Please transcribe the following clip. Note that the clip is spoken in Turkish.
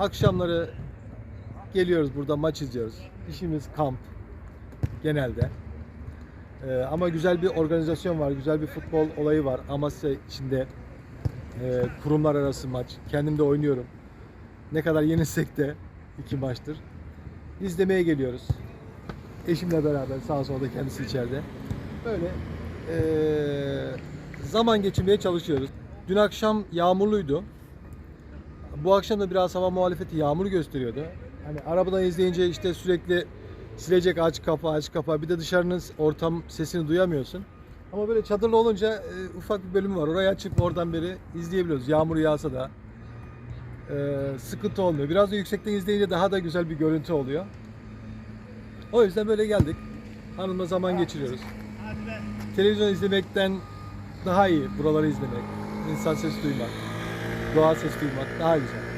akşamları geliyoruz burada maç izliyoruz. İşimiz kamp genelde. Ee, ama güzel bir organizasyon var, güzel bir futbol olayı var. Amasya içinde e, kurumlar arası maç. Kendim de oynuyorum. Ne kadar yenilsek de iki maçtır. İzlemeye geliyoruz. Eşimle beraber sağ solda kendisi içeride. Böyle eee, zaman geçirmeye çalışıyoruz. Dün akşam yağmurluydu. Bu akşam da biraz hava muhalefeti yağmur gösteriyordu. Hani arabadan izleyince işte sürekli silecek aç kapa aç kapa bir de dışarının ortam sesini duyamıyorsun. Ama böyle çadırlı olunca e, ufak bir bölümü var. Orayı açıp oradan beri izleyebiliyoruz. Yağmur yağsa da e, sıkıntı olmuyor. Biraz da yüksekten izleyince daha da güzel bir görüntü oluyor. O yüzden böyle geldik. Hanımla zaman geçiriyoruz. Televizyon izlemekten daha iyi buraları izlemek. İnsan sesi duymak, doğa sesi duymak daha güzel.